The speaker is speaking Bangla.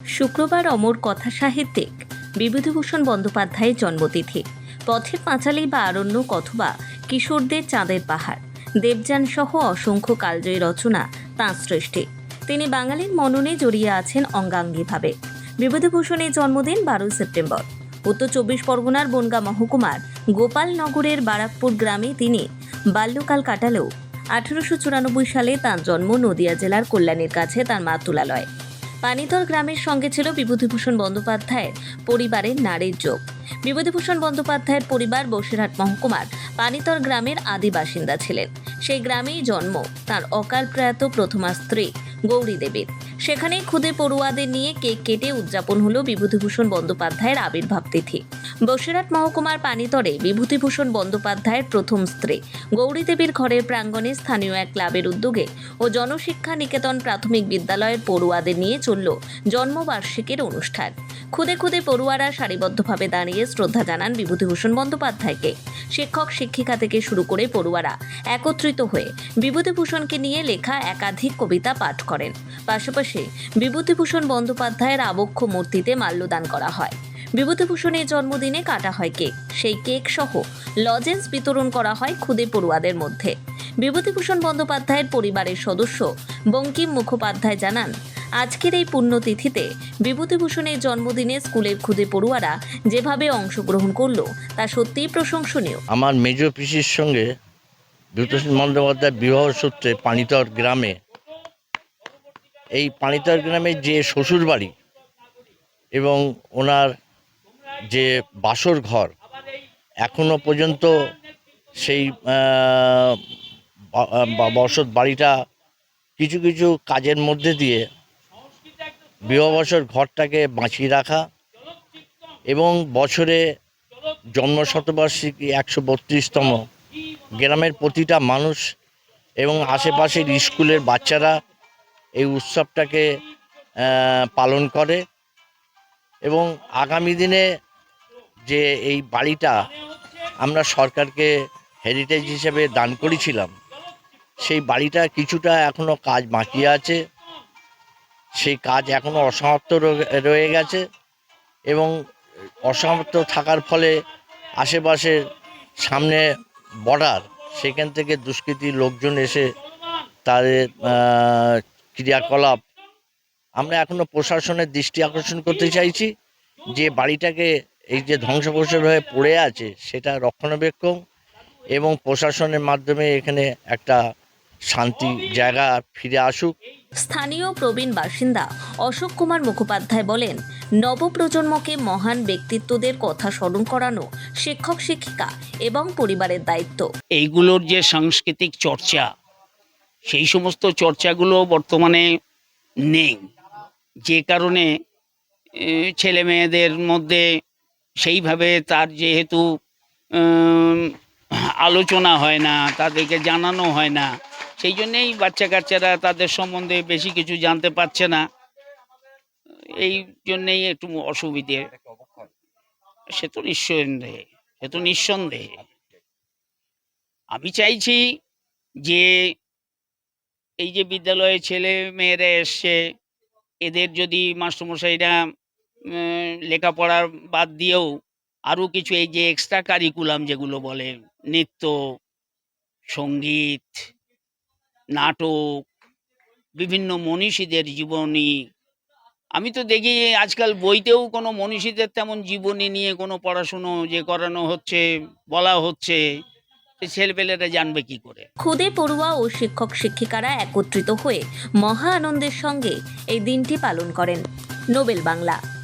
শুক্রবার অমর কথা সাহিত্যিক বিভূতিভূষণ বন্দ্যোপাধ্যায়ের জন্মতিথি। পথের পাঁচালী বা আরণ্যক অথবা কিশোরদের চাঁদের পাহাড়। দেবযান সহ অসংখ্য কালজয়ী রচনা, তাঁর সৃষ্টি। তিনি বাঙালির মননে জড়িয়ে আছেন অঙ্গাঙ্গিভাবে। বিভূতিভূষণের জন্মদিন বারোই সেপ্টেম্বর। উত্তর চব্বিশ পরগনার বনগা মহকুমার গোপালনগরের বারাকপুর গ্রামে তিনি বাল্যকাল কাটালেও আঠারোশো চুরানব্বই সালে তাঁর জন্ম নদিয়া জেলার কল্যাণীর কাছে তার মাতুলালয় পানিতর গ্রামের সঙ্গে ছিল বিভূতিভূষণ বন্দ্যোপাধ্যায়ের পরিবারের নারীর যোগ। বিভূতিভূষণ বন্দ্যোপাধ্যায়ের পরিবার বসিরহাট মহকুমার পানিতর গ্রামের আদি বাসিন্দা ছিলেন। সেই গ্রামেই জন্ম তার অকাল প্রয়াত প্রথমা স্ত্রী গৌরী দেবীর সেখানেই খুদে পড়ুয়াদের নিয়ে কেক কেটে উদযাপন হলো বিভূতিভূষণ বন্দ্যোপাধ্যায়ের আবির্ভাব তিথি। বসিরহাট মহকুমার পানিতরে বিভূতিভূষণ বন্দ্যোপাধ্যায়ের প্রথম স্ত্রী। গৌরী দেবীর ঘরের প্রাঙ্গণে স্থানীয় এক ক্লাবের উদ্যোগে ও জনশিক্ষা নিকেতন প্রাথমিক বিদ্যালয়ের পড়ুয়াদের নিয়ে চলল জন্মবার্ষিকীর অনুষ্ঠান। খুদে খুদে পড়ুয়ারা সারিবদ্ধভাবে দাঁড়িয়ে শ্রদ্ধা জানান বিভূতিভূষণ বন্দ্যোপাধ্যায়কে। শিক্ষক, শিক্ষিকা থেকে শুরু করে পড়ুয়ারা একত্রিত হয়ে বিভূতিভূষণকে নিয়ে লেখা একাধিক কবিতা পাঠ করেন। পাশাপাশি বিভূতিভূষণ বন্দ্যোপাধ্যায়ের আবক্ষ মূর্তিতে মাল্যদান করা হয়। বিভূতিভূষণের জন্মদিনে কাটা হয় কেক। সেই কেক সহ লজেন্স বিতরণ করা হয় খুদে পড়ুয়াদের মধ্যে। বিভূতিভূষণ বন্দ্যোপাধ্যায়ের পরিবারের সদস্য বঙ্কিম মুখোপাধ্যায় জানান, আজকের এই পুণ্যতিথিতে বিভূতিভূষণের জন্মদিনে স্কুলের খুদে পড়ুয়ারা যেভাবে অংশগ্রহণ করল, তা সত্যিই প্রশংসনীয়। আমার মেজ পিসির সঙ্গে বিভূতিভূষণ বন্দ্যোপাধ্যায় বিবাহ সূত্রে পানিতর গ্রামে, এই পানিতর গ্রামে যে শ্বশুর বাড়ি এবং ওনার যে বাসর ঘর এখনও পর্যন্ত সেই বসত বাড়িটা কিছু কিছু কাজের মধ্যে দিয়ে বিবাহবসর ঘরটাকে বাঁচিয়ে রাখা এবং বছরে জন্ম শতবার্ষিকী একশো বত্রিশতম গ্রামের প্রতিটা মানুষ এবং আশেপাশের স্কুলের বাচ্চারা এই উৎসবটাকে পালন করে এবং আগামী দিনে যে এই বাড়িটা আমরা সরকারকে হেরিটেজ হিসেবে দান করেছিলাম, সেই বাড়িটা কিছুটা এখনও কাজ বাকি আছে। সেই কাজ এখনও অসমাপ্ত রয়ে- গেছে এবং অসমাপ্ত থাকার ফলে আশেপাশের সামনে বর্ডার সেখান থেকে দুষ্কৃতী লোকজন এসে তাদের ক্রিয়াকলাপ। আমরা এখনও প্রশাসনের দৃষ্টি আকর্ষণ করতে চাইছি যে বাড়িটাকে এই যে ধ্বংসপ্রসর হয়ে পড়ে আছে সেটা রক্ষণাবেক্ষণ এবং প্রশাসনের মাধ্যমে এখানে একটা শান্তি জায়গা ফিরে আসুক। স্থানীয় প্রবীণ বাসিন্দা অশোক কুমার মুখোপাধ্যায় বলেন নবপ্রজন্মকে মহান ব্যক্তিত্বদের কথা স্মরণ করানো শিক্ষক শিক্ষিকা এবং পরিবারের দায়িত্ব। এইগুলোর যে সাংস্কৃতিক চর্চা সেই সমস্ত চর্চাগুলো বর্তমানে নেই। যে কারণে ছেলে মেয়েদের মধ্যে সেইভাবে তার যেহেতু আলোচনা হয় না, তাদেরকে জানানো হয় না, সেই জন্যেই বাচ্চা কাচ্চারা তাদের সম্বন্ধে বেশি কিছু জানতে পারছে না। এই জন্যেই একটু অসুবিধে। সে তো নিঃসন্দেহে, সে তো নিঃসন্দেহে। আমি চাইছি যে, এই যে বিদ্যালয়ে ছেলে মেয়েরা এসছে, এদের যদি মাস্টারমশাইরা লেখাপড়ার বাদ দিয়েও আরও কিছু এই যে এক্সট্রা কারিকুলাম যেগুলো বলে, নৃত্য, সংগীত, নাটক, বিভিন্ন মনীষীদের জীবনী। আমি তো দেখি আজকাল বইতেও কোনো মনীষীদের তেমন জীবনী নিয়ে কোনো পড়াশুনো যে করানো হচ্ছে, বলা হচ্ছে ছেলেপেলেরা জানবে কি করে? খুদে পড়ুয়া ও শিক্ষক শিক্ষিকারা একত্রিত হয়ে মহা আনন্দের সঙ্গে এই দিনটি পালন করেন। নোবেল বাংলা।